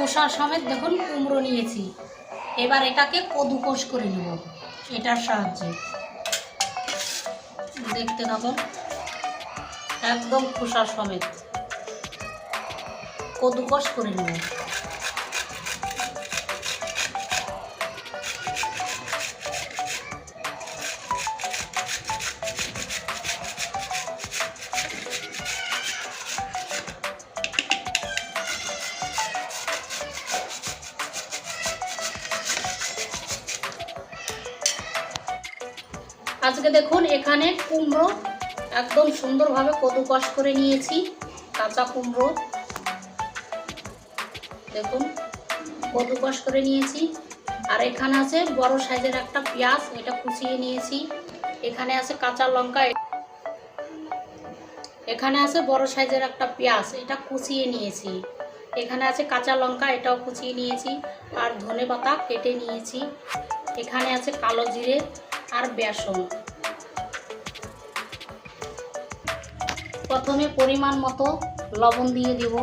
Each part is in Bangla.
খোসা সমেত দেখুন কুমড়ো নিয়েছি। এবার এটাকে কদুকোষ করে নেব, এটার সাহায্যে। দেখতে থাকুন, একদম খোসা সমেত। কদুকোষ করে নেব। আজকে দেখুন এখানে কুমড়ো একদম সুন্দরভাবে কদুকস করে নিয়েছি, কাঁচা কুমড়ো। দেখুন, কদুকস করে নিয়েছি। আর এখানে আছে বড় সাইজের একটা পেঁয়াজ, এটা কুচিয়ে নিয়েছি। এখানে আছে কাঁচা লঙ্কা এখানে আছে বড় সাইজের একটা পেঁয়াজ, এটা কুচিয়ে নিয়েছি। এখানে আছে কাঁচা লঙ্কা, এটাও কুচিয়ে নিয়েছি। আর ধনে পাতা কেটে নিয়েছি। এখানে আছে কালো জিরে আর বেসন। প্রথমে পরিমাণ মতো লবণ দিয়ে দেব।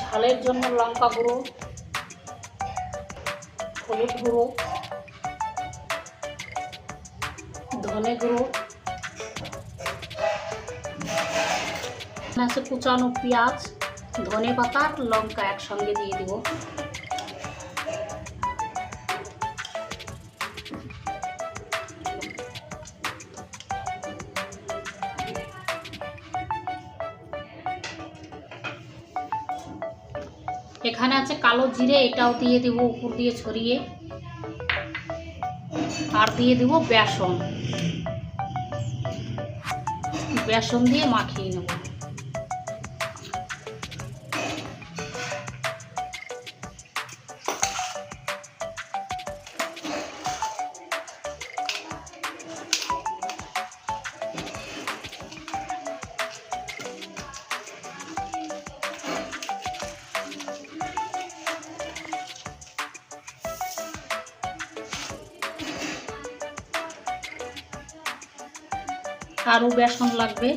ঝালের জন্য লঙ্কা গুঁড়ো, হলুদ গুঁড়ো, ধনে গুঁড়ো কুচানো পেঁয়াজ ধনে পাতা আর লঙ্কা একসঙ্গে দিয়ে দেবো। এখানে আছে কালো জিরে, এটাও দিয়ে দেব উপর দিয়ে ছড়িয়ে। আর দিয়ে দেব বেসন। বেসন দিয়ে মাখিয়ে নেব। আরও বেসন লাগবে।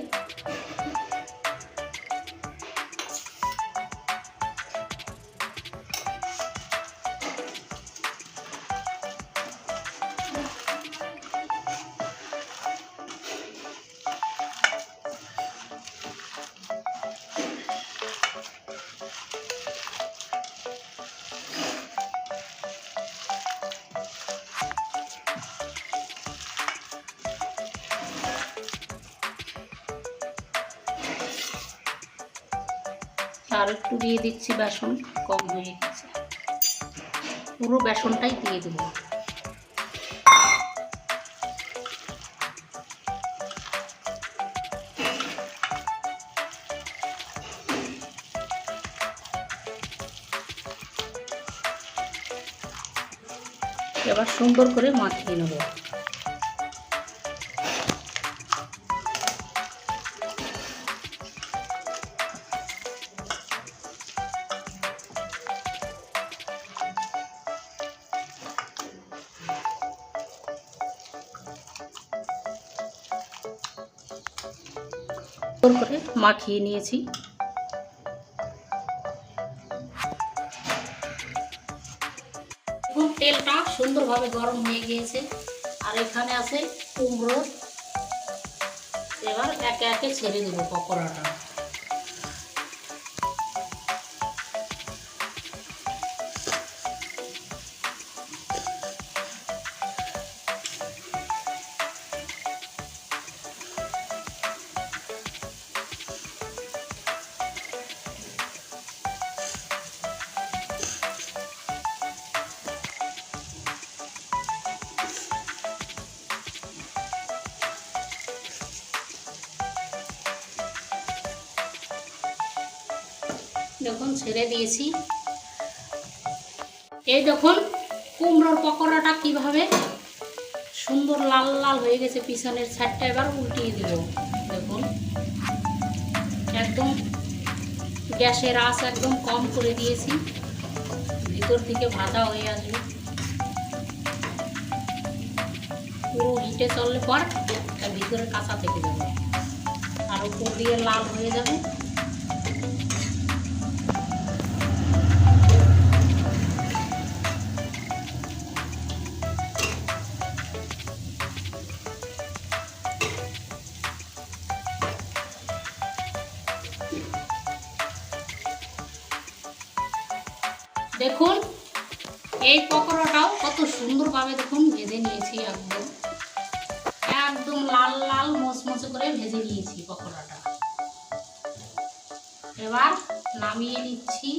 আর একটু দিয়ে দিচ্ছি বেসন, কম হয়ে গেছে। পুরো বেসনটাই দিয়ে দেব। এবার সুন্দর করে মাখিয়ে নেব। করে মাখিয়ে নিয়েছি। এখন তেলটা সুন্দরভাবে গরম হয়ে গিয়েছে। আর এখানে আছে কুমড়ো। এবার একে একে ছেড়ে দেবো পকোড়াটা। দেখুন, ছেড়ে দিয়েছি। এই দেখুন, কুমড়োর পকোড়াটা কীভাবে সুন্দর লাল লাল হয়ে গেছে পিছনের ছাড়টা এবার উল্টিয়ে দিব। দেখুন, একদম গ্যাসের আঁচ একদম কম করে দিয়েছি। ভিতর থেকে ভাজা হয়ে আসবে। পুরো হিটে চললে পর তার ভিতরে কাঁচা থেকে যাবে। আর উপর দিয়ে লাল হয়ে যাবে। দেখুন, এই পকোড়াটাও কত সুন্দরভাবে দেখুন ভেজে নিয়েছি একদম। একদম লাল লাল মচমচে করে ভেজে নিয়েছি পকোড়াটা। এবার নামিয়ে নিচ্ছি।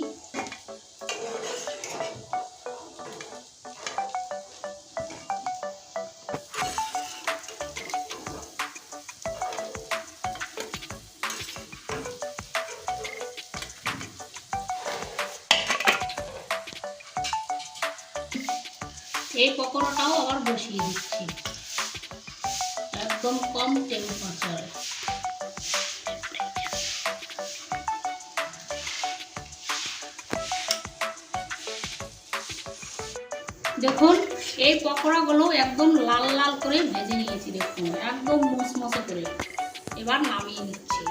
এই পকোড়াটাও আবার বসিয়ে দিচ্ছি। একদম কম টেম্পারেচারে দেখুন, এই পকোড়াগুলো একদম লাল লাল করে ভেজে নিয়েছি, দেখুন, একদম মুসমসে করে। এবার নামিয়ে নিচ্ছি।